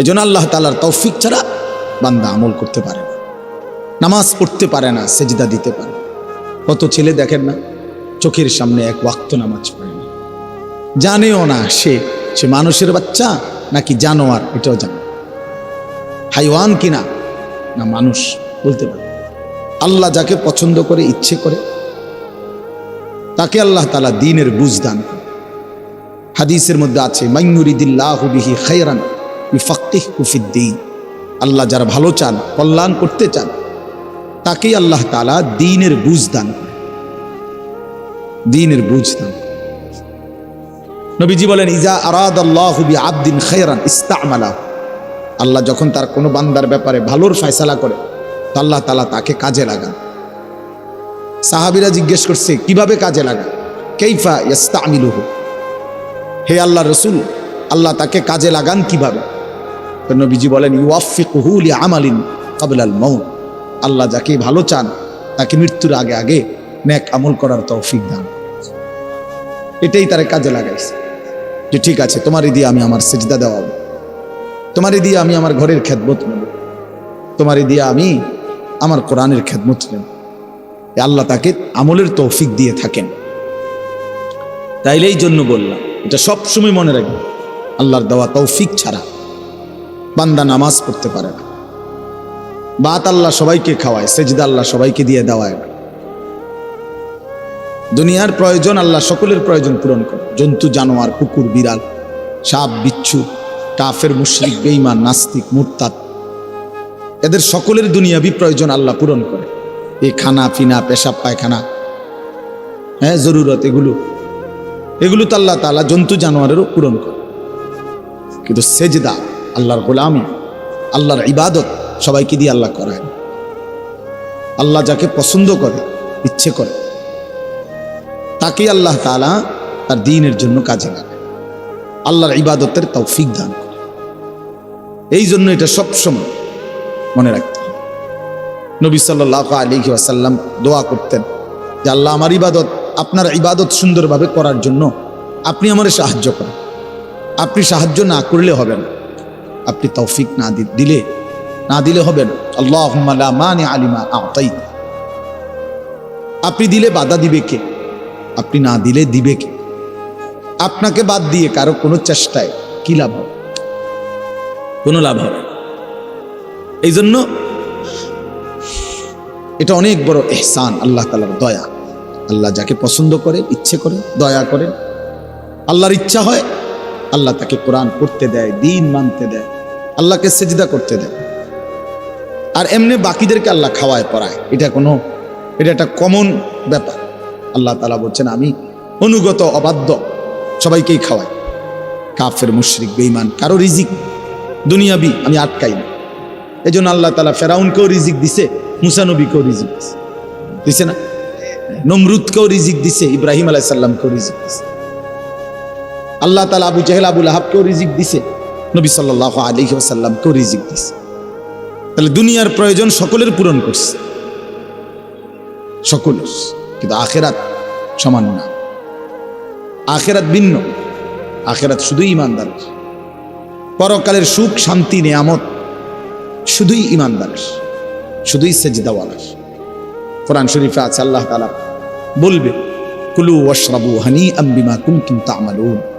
এই জন্য আল্লাহ তালার তৌফিক ছাড়া বান্দা আমল করতে পারে না। নামাজ পড়তে পারে না, সেজদা দিতে পারে কত ছেলে দেখেন না, চোখের সামনে এক ওয়াক্ত নামাজ পড়ে না। জানেও না সে সে মানুষের বাচ্চা নাকি জানোয়ার, এটাও জানে হাইওয়ান কিনা না মানুষ বলতে পারে আল্লাহ যাকে পছন্দ করে, ইচ্ছে করে, তাকে আল্লাহ তালা দিনের বুঝ দান হাদিসের মধ্যে আছে মাইনুরিদিল্লাহ বিহি খাইরান ইফাক্তিহ কুফিদ্দিন আল্লাহ যারা ভালো চান, কল্যাণ করতে চান, তাকেই আল্লাহ তালা দিনের বুঝ দান দিনের বুঝ দান। নবীজি বলেন, ইজা আরাদ আল্লাহ বি আবদিন খাইরান ইস্তামালা আল্লাহ যখন তার কোনো বান্দার ব্যাপারে ভালোর ফয়সালা করে আল্লাহ তালা তাকে কাজে লাগান। সাহাবিরা জিজ্ঞেস করছে, কীভাবে কাজে লাগান? কেইফা ইস্তামিলুহু হে আল্লাহ রসুল, আল্লাহ তাকে কাজে লাগান কীভাবে? নবীজি বলেন ইউফিকুহু লি আমালিন কাবলাল মৌত আল্লাহ যাকে ভালো চান, তাকে মৃত্যুর আগে আগে নেক আমল করার তৌফিক দান। এটাই তার কাজে লাগাইছে। যে ঠিক আছে, তোমারই দিয়ে আমি আমার সেজদা দেওয়াবো তোমারই দিয়ে আমি আমার ঘরের খেদমত নেব। তোমারই দিয়ে আমি আমার কোরআনের খেদমত নেব। আল্লাহ তাকে আমলের তৌফিক দিয়ে থাকেন। তাইলে এই জন্য বললাম, এটা সবসময় মনে রাখবে। আল্লাহর দেওয়া তৌফিক ছাড়া বান্দা নামাজ পড়তে পারে না। বাত আল্লাহ সবাইকে খাওয়ায়, সেজদা আল্লাহ সবাইকে দিয়ে দেওয়ায় দুনিয়ার প্রয়োজন আল্লাহ সকলের প্রয়োজন পূরণ করে। জন্তু, জানোয়ার, কুকুর, বিড়াল, সাপ, বিচ্ছু, কাফের, মুশরিক, বেঈমান, নাস্তিক, মুরতাদ, এদের সকলের দুনিয়াবি প্রয়োজন আল্লাহ পূরণ করে। এই খানা, পিনা, পেশাব, পায়খানা হ্যাঁ জরুরত, এগুলো। এগুলো তো আল্লাহ তালা জন্তু, জানোয়ারেরও পূরণ করে। কিন্তু সেজদা আল্লাহর গোলামি, আল্লাহর ইবাদত সবাইকে দিয়ে আল্লাহ করায় আল্লাহ যাকে পছন্দ করে, ইচ্ছে করে তাকে আল্লাহ তালা তার দিনের জন্য কাজে লাগায় আল্লাহর ইবাদতের তৌফিক দান করে এই জন্য এটা সবসময় মনে রাখতে হবে। নবী সাল্লাহ আলী ওয়াসাল্লাম দোয়া করতেন যে, আল্লাহ, আমার ইবাদত, আপনার ইবাদত সুন্দরভাবে করার জন্য আপনি আমারে সাহায্য করেন। আপনি সাহায্য না করলে হবে না। আপনি তৌফিক না দিলে না দিলে হবে না। আল্লাহ মানে আলিমা আতাই আপনি দিলে বাধা দিবে কে? আপনি না দিলে দিবে কে? আপনাকে বাদ দিয়ে কারও কোনো চেষ্টায় কি লাভ হবে? কোনো লাভ হবে এই জন্য এটা অনেক বড় এহসান, আল্লাহ তালার দয়া। আল্লাহ যাকে পছন্দ করে, ইচ্ছে করে, দয়া করে আল্লাহর ইচ্ছা হয়, আল্লাহ তাকে কোরআন পড়তে দেয়, দিন মানতে দেয়। আল্লাহকে সেজদা করতে দেয়। আর এমনি বাকিদেরকে আল্লাহ খাওয়ায় পড়ায় এটা কোনো, এটা একটা কমন ব্যাপার। আল্লাহ তালা বলছেন, আমি অনুগত, অবাধ্য, সবাইকেই খাওয়াই। কাফের, মুশরিক বেইমান কারও রিজিক দুনিয়াবি আমি আটকাই না। এই জন্য আল্লাহ তালা ফেরাউনকেও রিজিক দিছে মুসানবীকেও রিজিক দিছে। দিছে না? নমরুদকেও রিজিক দিছে, ইব্রাহিম আলাইসাল্লামকেও রিজিক দিছে। আল্লাহ তালা আবু জাহেল আবুল আহাবকেও রিজিক দিছে। নবী সাল্লাহ আলী সাল্লামকেও রিজিক দিছে। তাহলে দুনিয়ার প্রয়োজন সকলের পূরণ করছে। সকলের। কিন্তু আখেরাত সমান না। আখেরাত ভিন্ন। আখেরাত শুধুই ইমানদারের পরকালের সুখ, শান্তি, নিয়ামত শুধুই ইমানদারের শুধুই সেজদাওয়ালার। কোরআন শরীফে আছে, আল্লাহ তালা বলবে, কুলু ওয়াশরাবু হানি আম্বিমা কুনতুম তা'মালুন।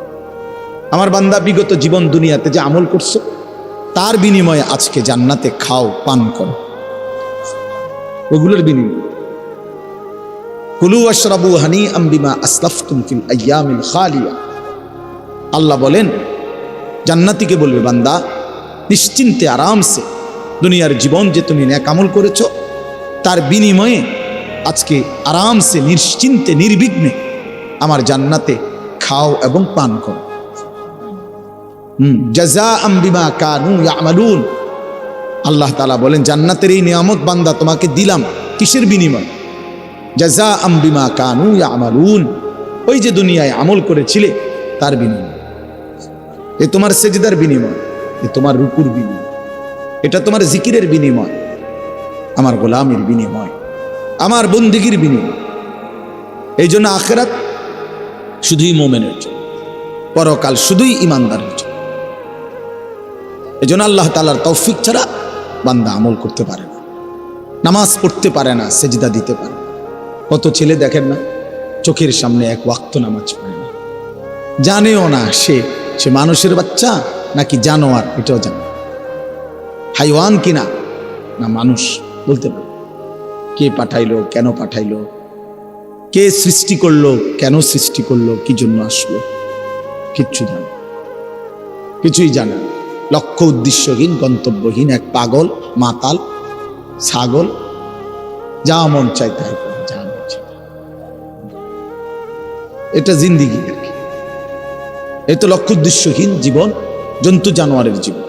আমার বান্দা বিগত জীবন দুনিয়াতে যে আমল করছ, তার বিনিময়ে আজকে জান্নাতে খাও, পান করো। ওগুলোর বিনিময়। কুলু আশরাবু হানি আম্বিমা আসলাফতুম ফিল আইয়ামিল খালিয়া। আল্লাহ বলেন জান্নাতিকে বলবে, বান্দা, নিশ্চিন্তে আরামসে দুনিয়ার জীবন যে তুমি ন্যাকামল করেছ, তার বিনিময়ে আজকে আরামসে, নিশ্চিন্তে, নির্বিঘ্নে আমার জান্নাতে খাও এবং পান করো। জাজা আম্বিমা কানু ইয়ামালুন। আল্লাহ তালা বলেন, জান্নাতের এই নিয়ামত বান্দা তোমাকে দিলাম কিসের বিনিময়? জাজা আম্বিমা কানু ইয়ামালুন। ওই যে দুনিয়ায় আমল করেছিলে, তার বিনিময়। এ তোমার সেজদার বিনিময়, এ তোমার রুকুর বিনিময়। এটা তোমার জিকিরের বিনিময়, আমার গোলামের বিনিময়, আমার বন্দিগির বিনিময়। এই জন্য আখেরাত শুধুই মোমেনের জন্য, পরকাল শুধুই ইমানদারের জন্য। এজন্য আল্লাহ তালার তৌফিক ছাড়া বান্দা আমল করতে পারে না নামাজ পড়তে পারে না, সেজদা দিতে পারে। কত ছেলে দেখেন না, চোখের সামনে এক ওয়াক্ত নামাজ পড়ে না জানেও না সে সে মানুষের বাচ্চা নাকি জানোয়ার, এটাও জানে। হাইওয়ান কিনা, না মানুষ, বলতে পারে কে পাঠাইলো, কেন পাঠাইলো, কে সৃষ্টি করল, কেন সৃষ্টি করল, কি জন্য আসলো, কিচ্ছু জানে কিছুই জানে না। লক্ষ্য উদ্দেশ্যহীন, গন্তব্যহীন এক পাগল, মাতাল, ছাগল। যা মন চাই তাই যা মন চাই এটা জিন্দিগি আর কি। এ তো লক্ষ্য উদ্দেশ্যহীন জীবন, জন্তু জানোয়ারের জীবন।